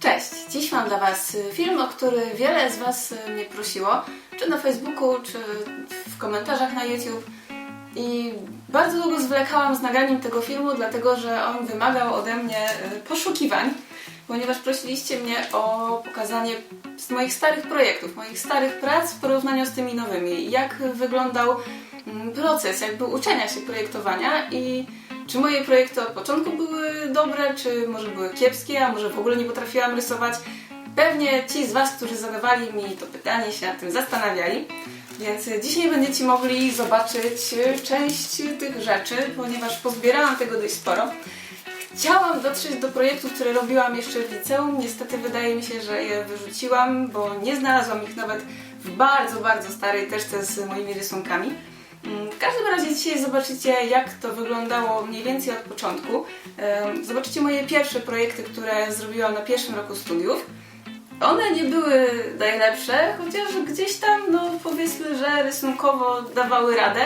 Cześć! Dziś mam dla Was film, o który wiele z Was mnie prosiło, czy na Facebooku, czy w komentarzach na YouTube. I bardzo długo zwlekałam z nagraniem tego filmu, dlatego że on wymagał ode mnie e, poszukiwań, ponieważ prosiliście mnie o pokazanie z moich starych projektów, moich starych prac w porównaniu z tymi nowymi. Jak wyglądał mm, proces jakby uczenia się projektowania i czy moje projekty od początku były dobre, czy może były kiepskie, a może w ogóle nie potrafiłam rysować. Pewnie ci z Was, którzy zadawali mi to pytanie, się nad tym zastanawiali. Więc dzisiaj będziecie mogli zobaczyć część tych rzeczy, ponieważ pozbierałam tego dość sporo. Chciałam dotrzeć do projektów, które robiłam jeszcze w liceum. Niestety wydaje mi się, że je wyrzuciłam, bo nie znalazłam ich nawet w bardzo, bardzo starej teczce z moimi rysunkami. Mm, W każdym razie dzisiaj zobaczycie, jak to wyglądało mniej więcej od początku. Zobaczycie moje pierwsze projekty, które zrobiłam na pierwszym roku studiów. One nie były najlepsze, chociaż gdzieś tam, no powiedzmy, że rysunkowo dawały radę.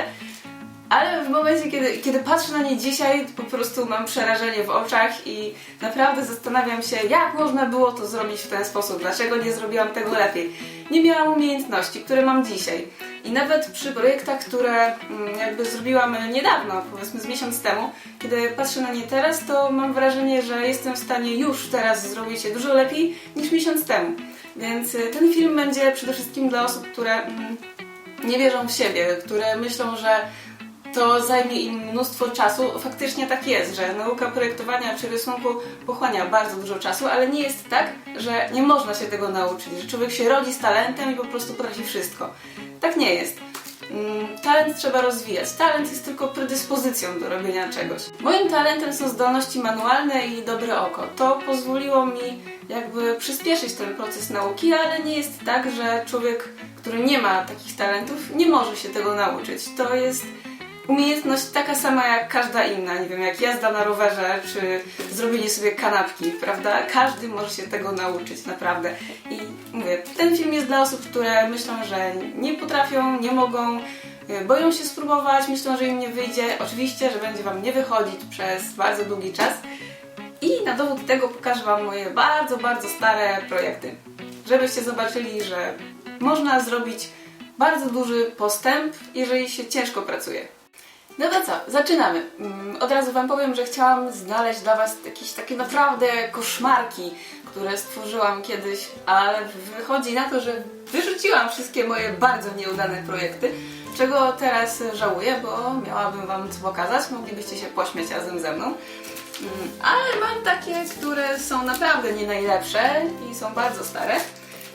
Ale w momencie, kiedy, kiedy patrzę na nie dzisiaj, po prostu mam przerażenie w oczach i naprawdę zastanawiam się, jak można było to zrobić w ten sposób, dlaczego nie zrobiłam tego lepiej. Nie miałam umiejętności, które mam dzisiaj. I nawet przy projektach, które mm, jakby zrobiłam niedawno, powiedzmy z miesiąc temu, kiedy patrzę na nie teraz, to mam wrażenie, że jestem w stanie już teraz zrobić je dużo lepiej niż miesiąc temu. Więc y, ten film będzie przede wszystkim dla osób, które mm, nie wierzą w siebie, które myślą, że to zajmie im mnóstwo czasu. Faktycznie tak jest, że nauka projektowania czy rysunku pochłania bardzo dużo czasu, ale nie jest tak, że nie można się tego nauczyć, że człowiek się rodzi z talentem i po prostu potrafi wszystko. Tak nie jest. Mm, Talent trzeba rozwijać. Talent jest tylko predyspozycją do robienia czegoś. Moim talentem są zdolności manualne i dobre oko. To pozwoliło mi jakby przyspieszyć ten proces nauki, ale nie jest tak, że człowiek, który nie ma takich talentów, nie może się tego nauczyć. To jest umiejętność taka sama jak każda inna, nie wiem, jak jazda na rowerze, czy zrobienie sobie kanapki, prawda? Każdy może się tego nauczyć, naprawdę. I mówię, ten film jest dla osób, które myślą, że nie potrafią, nie mogą, y, boją się spróbować, myślą, że im nie wyjdzie. Oczywiście, że będzie Wam nie wychodzić przez bardzo długi czas. I na dowód tego pokażę Wam moje bardzo, bardzo stare projekty. Żebyście zobaczyli, że można zrobić bardzo duży postęp, jeżeli się ciężko pracuje. No to co, zaczynamy. Mm, Od razu Wam powiem, że chciałam znaleźć dla Was jakieś takie naprawdę koszmarki, które stworzyłam kiedyś, ale wychodzi na to, że wyrzuciłam wszystkie moje bardzo nieudane projekty, czego teraz żałuję, bo miałabym Wam co pokazać, moglibyście się pośmiać razem ze mną. Mm, Ale mam takie, które są naprawdę nie najlepsze i są bardzo stare.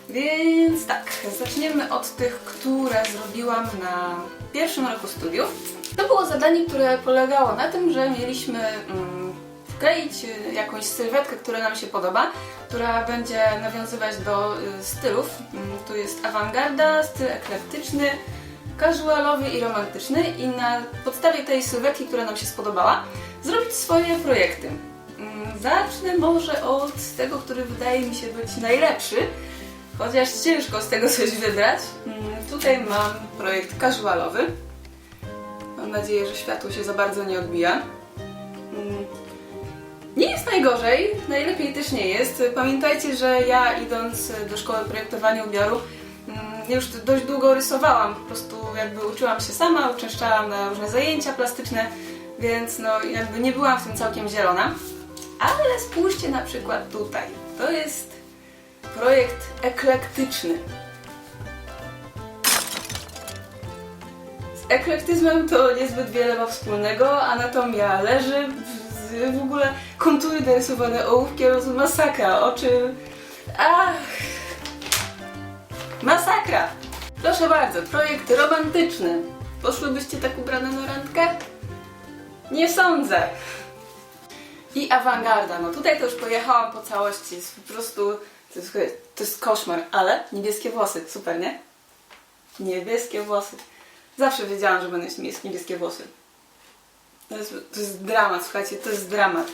Więc tak, zaczniemy od tych, które zrobiłam na pierwszym roku studiów. To było zadanie, które polegało na tym, że mieliśmy mm, wkleić y, jakąś sylwetkę, która nam się podoba, która będzie nawiązywać do y, stylów. Mm, tu jest awangarda, styl eklektyczny, casualowy i romantyczny i na podstawie tej sylwetki, która nam się spodobała, zrobić swoje projekty. Mm, Zacznę może od tego, który wydaje mi się być najlepszy, chociaż ciężko z tego coś wybrać. Mm, Tutaj mam projekt casualowy. Mam nadzieję, że światło się za bardzo nie odbija. Mm, Nie jest najgorzej, najlepiej też nie jest. Pamiętajcie, że ja idąc do szkoły projektowania ubioru mm, już dość długo rysowałam, po prostu jakby uczyłam się sama, uczęszczałam na różne zajęcia plastyczne, więc no jakby nie byłam w tym całkiem zielona. Ale spójrzcie na przykład tutaj. To jest projekt eklektyczny. Eklektyzmem to niezbyt wiele ma wspólnego. Anatomia leży, w, w ogóle kontury narysowane ołówkiem, masakra, oczy... Ach! Masakra! Proszę bardzo, projekt romantyczny. Poszłybyście tak ubrane na randkę? Nie sądzę. I awangarda, no tutaj to już pojechałam po całości, jest po prostu, to jest, to jest koszmar, ale niebieskie włosy, super, nie? Niebieskie włosy. Zawsze wiedziałam, że będę mieć niebieskie włosy. To jest, to jest dramat, słuchajcie, to jest dramat.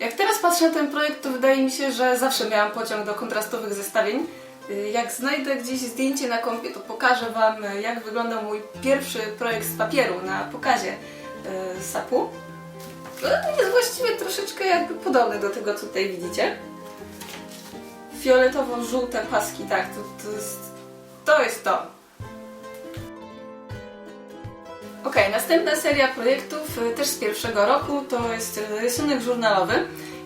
Jak teraz patrzę na ten projekt, to wydaje mi się, że zawsze miałam pociąg do kontrastowych zestawień. Jak znajdę gdzieś zdjęcie na kompie, to pokażę Wam, jak wyglądał mój pierwszy projekt z papieru na pokazie y, SAP-u. No, jest właściwie troszeczkę jakby podobny do tego, co tutaj widzicie. fioletowo-żółte paski, tak, to, to jest to. Jest to. Okej, następna seria projektów, y, też z pierwszego roku, to jest rysunek żurnalowy.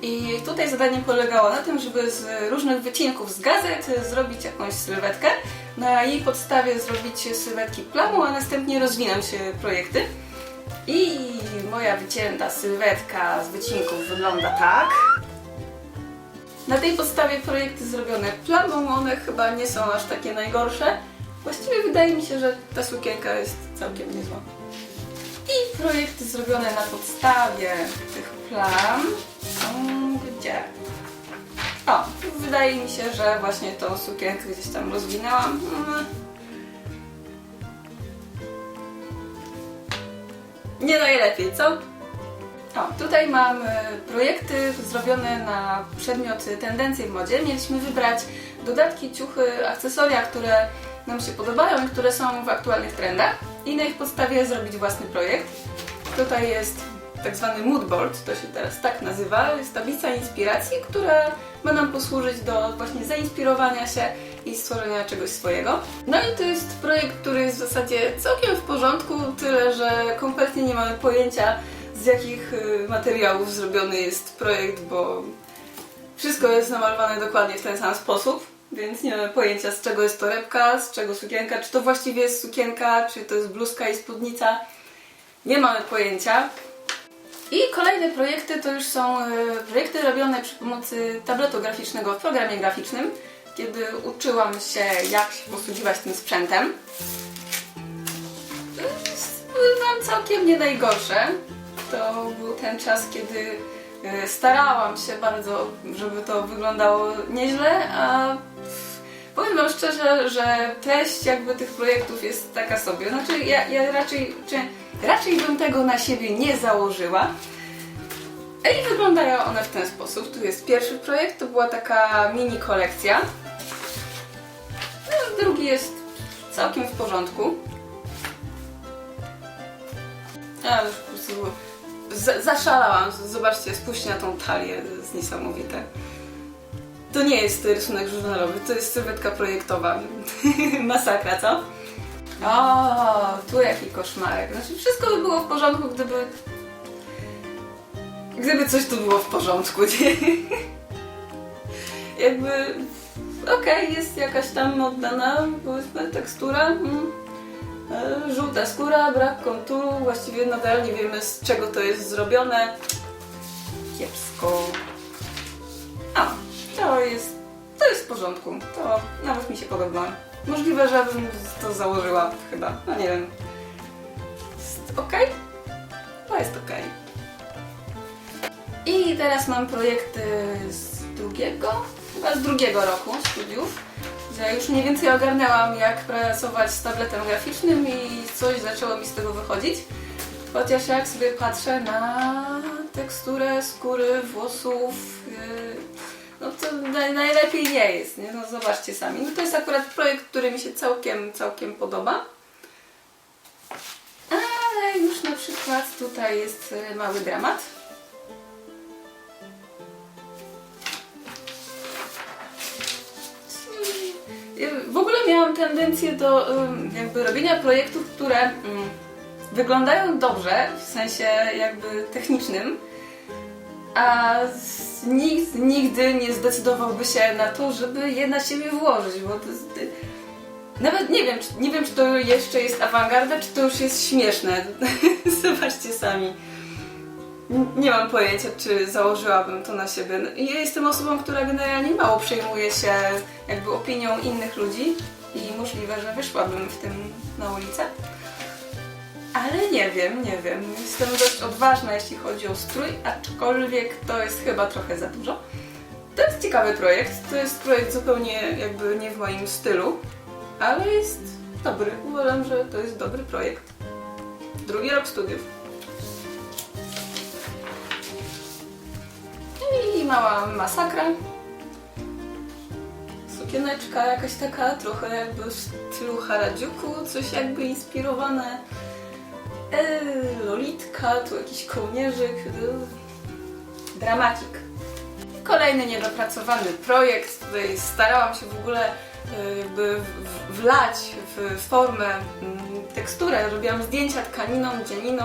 I tutaj zadanie polegało na tym, żeby z różnych wycinków z gazet y, zrobić jakąś sylwetkę. Na jej podstawie zrobić sylwetki plamu, a następnie rozwinąć y, projekty. I moja wycięta sylwetka z wycinków wygląda tak. Na tej podstawie projekty zrobione plamą, one chyba nie są aż takie najgorsze. Właściwie wydaje mi się, że ta sukienka jest całkiem niezła. I projekty zrobione na podstawie tych plam gdzie? O, wydaje mi się, że właśnie tą sukienkę gdzieś tam rozwinęłam. Mm. Nie najlepiej, co? O, tutaj mam projekty zrobione na przedmiot tendencje w modzie. Mieliśmy wybrać dodatki, ciuchy, akcesoria, które nam się podobają i które są w aktualnych trendach i na ich podstawie zrobić własny projekt. Tutaj jest tak zwany moodboard, to się teraz tak nazywa, jest tablica inspiracji, która ma nam posłużyć do właśnie zainspirowania się i stworzenia czegoś swojego. No i to jest projekt, który jest w zasadzie całkiem w porządku, tyle że kompletnie nie mamy pojęcia z jakich y, materiałów zrobiony jest projekt, bo wszystko jest namalowane dokładnie w ten sam sposób, więc nie mamy pojęcia z czego jest torebka, z czego sukienka, czy to właściwie jest sukienka, czy to jest bluzka i spódnica. Nie mamy pojęcia. I kolejne projekty to już są y, projekty robione przy pomocy tabletu graficznego w programie graficznym, kiedy uczyłam się jak się posługiwać tym sprzętem. Byłam całkiem nie najgorsze. To był ten czas, kiedy y, starałam się bardzo, żeby to wyglądało nieźle, a powiem Wam szczerze, że treść jakby tych projektów jest taka sobie. Znaczy ja, ja raczej, czy, raczej bym tego na siebie nie założyła. I wyglądają one w ten sposób. Tu jest pierwszy projekt, to była taka mini kolekcja. No, drugi jest całkiem w porządku. A, już po prostu za- zaszalałam. Zobaczcie, spójrzcie na tą talię, to jest niesamowite. To nie jest rysunek żurnalowy, to jest sylwetka projektowa. Masakra, co? O, tu jaki koszmarek. Znaczy, wszystko by było w porządku, gdyby... Gdyby coś tu było w porządku, nie? Jakby... Okej, jest jakaś tam oddana, powiedzmy, tekstura. Mm. E, Żółta skóra, brak konturu, właściwie nadal nie wiemy z czego to jest zrobione. Kiepsko. A, to jest, to jest w porządku. To nawet mi się podoba. Możliwe, żebym to założyła chyba. No nie wiem. Jest ok? To jest ok. I teraz mam projekty z drugiego, chyba z drugiego roku studiów że już mniej więcej ogarnęłam, jak pracować z tabletem graficznym i coś zaczęło mi z tego wychodzić. Chociaż jak sobie patrzę na teksturę skóry, włosów, yy, no to naj, najlepiej nie jest, nie? No zobaczcie sami. No to jest akurat projekt, który mi się całkiem, całkiem podoba. Ale już na przykład tutaj jest yy, mały dramat. W ogóle miałam tendencję do jakby robienia projektów, które wyglądają dobrze, w sensie jakby technicznym, a nikt nigdy nie zdecydowałby się na to, żeby je na siebie włożyć, bo to jest, nawet nie wiem, czy, nie wiem, czy to jeszcze jest awangarda, czy to już jest śmieszne. Zobaczcie sami. Nie mam pojęcia, czy założyłabym to na siebie. No, Ja jestem osobą, która generalnie mało przejmuje się jakby opinią innych ludzi i możliwe, że wyszłabym w tym na ulicę. Ale nie wiem, nie wiem. Jestem dość odważna, jeśli chodzi o strój, aczkolwiek to jest chyba trochę za dużo. To jest ciekawy projekt. To jest projekt zupełnie jakby nie w moim stylu, ale jest dobry. Uważam, że to jest dobry projekt. Drugi rok studiów. I mała masakra. Sukieneczka jakaś taka, trochę jakby w stylu Harajuku, coś jakby inspirowane. Eee, lolitka, tu jakiś kołnierzyk. Eee, Dramacik. kolejny niedopracowany projekt. Tutaj starałam się w ogóle y, jakby wlać w formę mm, teksturę. Robiłam zdjęcia tkaniną, dzianiną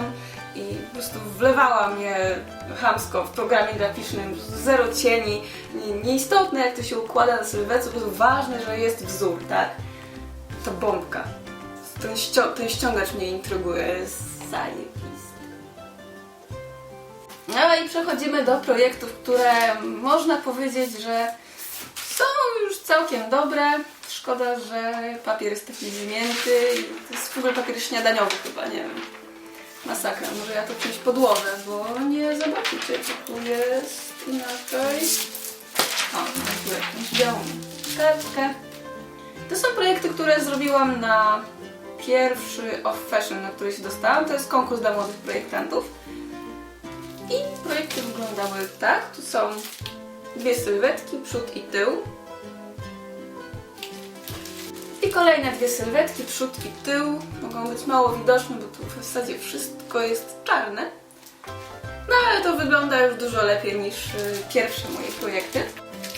i po prostu wlewałam je chamsko w programie graficznym. Zero cieni. Nie- Nieistotne jak to się układa na sylwetce, po prostu ważne, że jest wzór, tak? To bombka. Ten, ścio- ten ściągacz mnie intryguje, jest zajebisty. No i przechodzimy do projektów, które można powiedzieć, że są już całkiem dobre. Szkoda, że papier jest taki zmięty to jest w ogóle papier śniadaniowy chyba, nie wiem. Masakra, może ja to czymś podłożę, bo nie zobaczycie, co tu jest inaczej. O, tu jakąś białą kartkę. To są projekty, które zrobiłam na pierwszy Off Fashion, na który się dostałam. To jest konkurs dla młodych projektantów. I projekty wyglądały tak. Tu są dwie sylwetki, przód i tył. I kolejne dwie sylwetki, przód i tył. Mogą być mało widoczne, bo tu w zasadzie wszystko jest czarne. No ale to wygląda już dużo lepiej niż y, pierwsze moje projekty.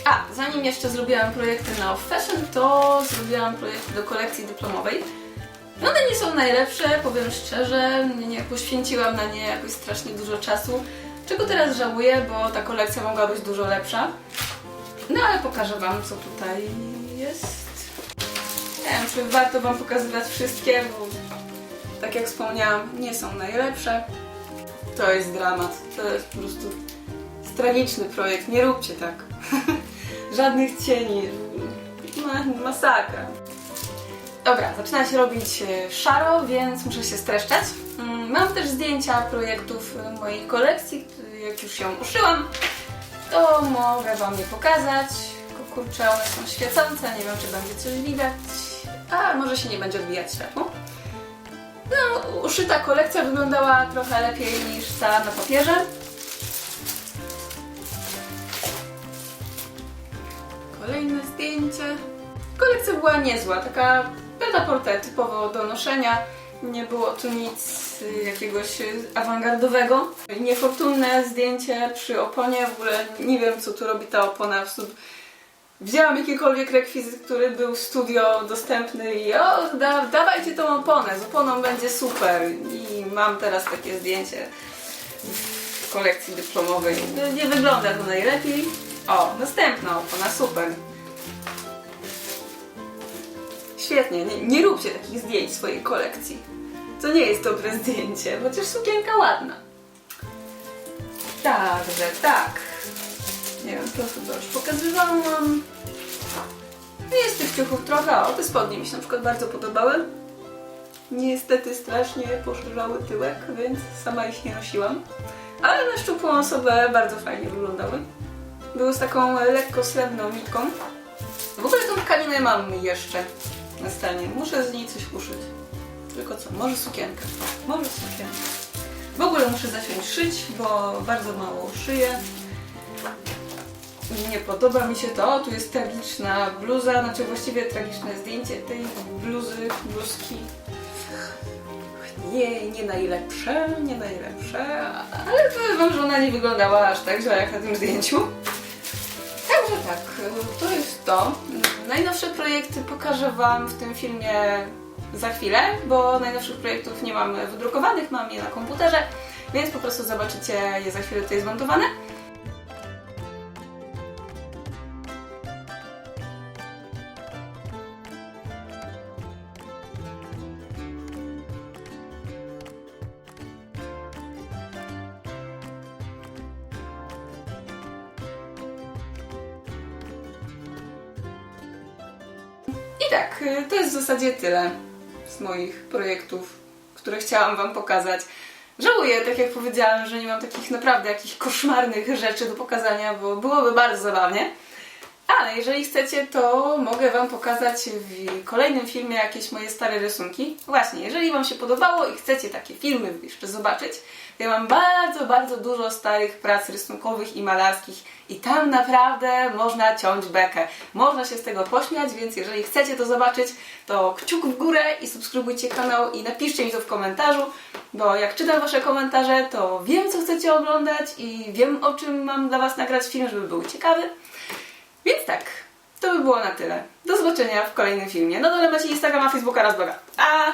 A, zanim jeszcze zrobiłam projekty na Off Fashion, to zrobiłam projekty do kolekcji dyplomowej. I One nie są najlepsze, powiem szczerze, nie, poświęciłam na nie jakoś strasznie dużo czasu, czego teraz żałuję, bo ta kolekcja mogła być dużo lepsza. No ale pokażę Wam, co tutaj jest. Nie wiem, czy warto Wam pokazywać wszystkie, bo tak jak wspomniałam, nie są najlepsze. To jest dramat, to jest po prostu tragiczny projekt, nie róbcie tak. Żadnych cieni, ma, masakra. Dobra, zaczyna się robić e, szaro, więc muszę się streszczać. Mm, Mam też zdjęcia projektów e, mojej kolekcji, jak już ją uszyłam, to mogę Wam je pokazać. Tylko kurczę, one są świecące, nie wiem czy będzie coś widać, a może się nie będzie odbijać światło. No, uszyta kolekcja wyglądała trochę lepiej niż ta na papierze. Kolejne zdjęcie. Kolekcja była niezła, taka prêt-à-porter typowo do noszenia. Nie było tu nic y, jakiegoś awangardowego. Niefortunne zdjęcie przy oponie, w ogóle nie wiem co tu robi ta opona. Po prostu Wzięłam jakikolwiek rekwizyt, który był w studio dostępny i o, da, dawajcie tą oponę, z oponą będzie super. I mam teraz takie zdjęcie w kolekcji dyplomowej. Nie wygląda to najlepiej. O, następna opona, super. Świetnie, nie, nie róbcie takich zdjęć w swojej kolekcji. To nie jest dobre zdjęcie, chociaż sukienka ładna. Także tak. Nie wiem, to chyba już pokazywałam. Jest tych ciuchów trochę, o te spodnie mi się na przykład bardzo podobały. Niestety strasznie poszerzały tyłek, więc sama ich nie nosiłam. Ale na szczupłą osobę bardzo fajnie wyglądały. Były z taką lekko srebrną nitką. W ogóle tą tkaninę mam jeszcze na stanie. Muszę z niej coś uszyć. Tylko co? Może sukienkę. Może sukienkę. W ogóle muszę zacząć szyć, bo bardzo mało szyję. Nie podoba mi się to. Tu jest tragiczna bluza, znaczy właściwie tragiczne zdjęcie tej bluzy, bluzki. Nie, nie najlepsze, nie najlepsze, ale powiem wam, że ona nie wyglądała aż tak źle jak na tym zdjęciu. Także tak, to jest to. Najnowsze projekty pokażę wam w tym filmie za chwilę, bo najnowszych projektów nie mam wydrukowanych, mam je na komputerze, więc po prostu zobaczycie je za chwilę tutaj zmontowane. Jest w zasadzie tyle z moich projektów, które chciałam Wam pokazać. Żałuję, tak jak powiedziałam, że nie mam takich naprawdę jakichś koszmarnych rzeczy do pokazania, bo byłoby bardzo zabawnie. Ale jeżeli chcecie, to mogę Wam pokazać w kolejnym filmie jakieś moje stare rysunki. Właśnie, jeżeli Wam się podobało i chcecie takie filmy jeszcze zobaczyć, to ja mam bardzo, bardzo dużo starych prac rysunkowych i malarskich i tam naprawdę można ciąć bekę. Można się z tego pośmiać, więc jeżeli chcecie to zobaczyć, to kciuk w górę i subskrybujcie kanał i napiszcie mi to w komentarzu, bo jak czytam Wasze komentarze, to wiem, co chcecie oglądać i wiem, o czym mam dla Was nagrać film, żeby był ciekawy. Więc tak, to by było na tyle. Do zobaczenia w kolejnym filmie. No dole macie Instagrama, Facebooka oraz bloga. A!